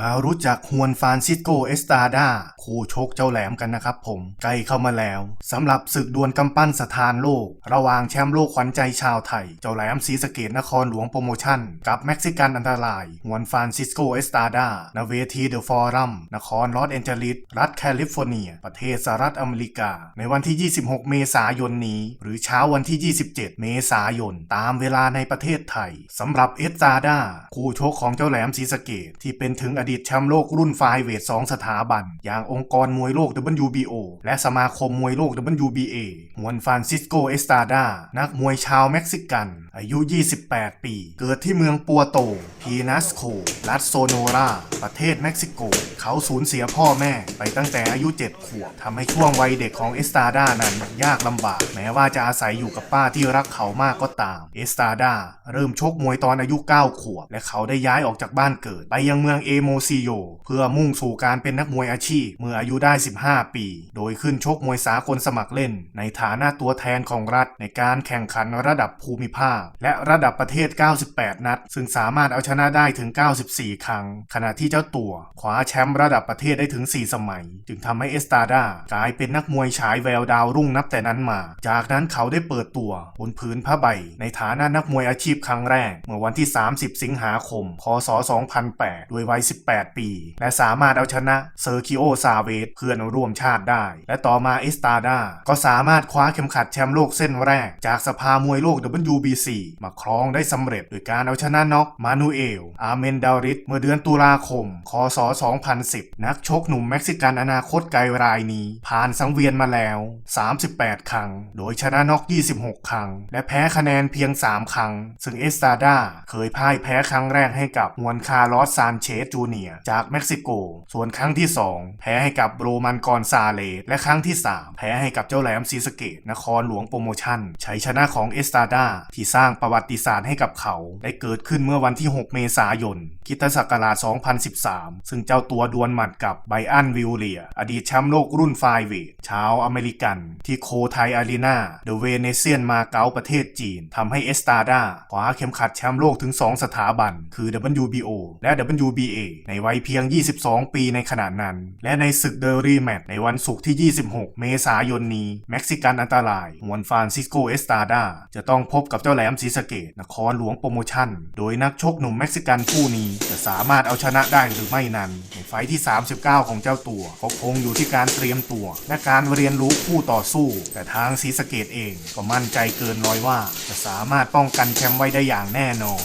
มารู้จักฮวนฟรานซิสโกเอสตาดาคู่ชกเจ้าแหลมกันนะครับผมใกล้เข้ามาแล้วสำหรับศึกดวลกำปั้นสถานโลก ระหว่างแชมป์โลกขวัญใจชาวไทย เจ้าแหลมศรีสะเกดนครหลวงโปรโมชั่น กับเม็กซิกันอันตรายฮวนฟรานซิสโกเอสตาดาณเวทีเดอะฟอรัมนครลอสแอนเจลิสรัฐแคลิฟอร์เนีย ประเทศสหรัฐอเมริกา ในวันที่ 26 เมษายนนี้ หรือเช้าวันที่ 27 เมษายน ตามเวลาในประเทศไทยสำหรับเอสตาดาคู่ชกของเจ้าแหลมศรีสะเกดที่เป็นถึงอดีตแชมป์โลกรุ่นไฟเวท2สถาบัน อย่างองค์กรมวยโลก WBO และสมาคมมวยโลก WBA ฮวนฟรานซิสโกเอสตาดา นักมวยชาวเม็กซิกัน อายุ 28 ปี เกิดที่เมืองปัวโต พีนัสโค รัฐโซโนรา ประเทศเม็กซิโก เขาสูญเสียพ่อแม่ไปตั้งแต่อายุ 7 ขวบทำให้ช่วงวัยเด็กของเอสตาดานั้นยากลำบาก แม้ว่าจะอาศัยอยู่กับป้าที่รักเขามากก็ตาม เอสตาดาเริ่มชกมวยตอนอายุ 9 ขวบ และเขาได้ย้ายออกจากบ้านเกิด ไปยังเมืองเอโมซิโยเพื่อมุ่งสู่การเป็นนักมวยอาชีพ เมื่ออายุได้ 15 ปี โดยขึ้นชกมวยสากลสมัครเล่น ในฐานะตัวแทนของรัฐในการแข่งขันระดับภูมิภาค และระดับประเทศ 98 นัด ซึ่งสามารถเอาชนะได้ถึง 94 ครั้ง ขณะที่เจ้าตัวคว้าแชมป์ระดับประเทศได้ถึง 4 สมัย จึงทำให้เอสตาดากลายเป็นนักมวยฉายแววดาวรุ่งนับแต่นั้นมา จากนั้นเขาได้เปิดตัวบนพื้นผ้าใบ ในฐานะนักมวยอาชีพครั้งแรก เมื่อวันที่ 30 สิงหาคม พศ 2008 ด้วยวัย18 ปี และสามารถเอาชนะเซอร์คิโอซาเวสเพื่อนร่วมชาติได้ และต่อมาเอสตาดาก็สามารถคว้าเข็มขัดแชมป์โลกเส้นแรก จากสภามวยโลก WBC มาครองได้สำเร็จโดยการเอาชนะน็อกมานูเอล อาเมนดาริสเมื่อเดือนตุลาคม คศ 2010 นักชกหนุ่มเม็กซิกันอนาคตไกลรายนี้ ผ่านสังเวียนมาแล้ว 38 ครั้ง โดยชนะน็อก26 ครั้ง และแพ้คะแนนเพียง 3 ครั้ง ซึ่งเอสตาดาเคยพ่ายแพ้ครั้งแรกให้กับฮวนคาร์ลอสซานเชสจูเนียจากเม็กซิโก ส่วนครั้งที่ 2 แพ้ให้กับโรมันกอนซาเลสและครั้งที่ 3 แพ้ให้กับเจ้าแหลมซีสเกตนครหลวงโปรโมชั่นชัยชนะของเอสตาดาที่สร้างประวัติศาสตร์ให้กับเขาได้เกิดขึ้นเมื่อวันที่ 6 เมษายนคิตศักราช2013 ซึ่งเจ้าตัวดวลหมัดกับไบอันวิลเลีย อดีตแชมป์โลกรุ่นไฟเวทชาวอเมริกัน ที่โคไทอารีนาเดเวเนเซียนมาเก๊าประเทศจีนทำให้เอสตาดาคว้าเข็มขัดแชมป์โลกถึง 2 สถาบัน คือ WBO และ WBA ในวัยเพียง 22 ปีในขณะนั้น และในศึกเดอรีแมตในวันศุกร์ที่ 26 เมษายนนี้ เม็กซิกันอันตรายฮวนฟรานซิสโกเอสตาดาจะต้องพบกับเจ้าแหลมศรีสะเกดนครหลวงโปรโมชั่น โดยนักชกหนุ่มเม็กซิกันผู้นี้จะสามารถเอาชนะได้หรือไม่นั้น ในไฟท์ที่ 39 ของเจ้าตัวก็คงอยู่ที่การเตรียมตัว และการเรียนรู้คู่ต่อสู้ แต่ทางศรีสะเกดเองก็มั่นใจเกินร้อยว่า จะสามารถป้องกันแชมป์ไว้ได้อย่างแน่นอน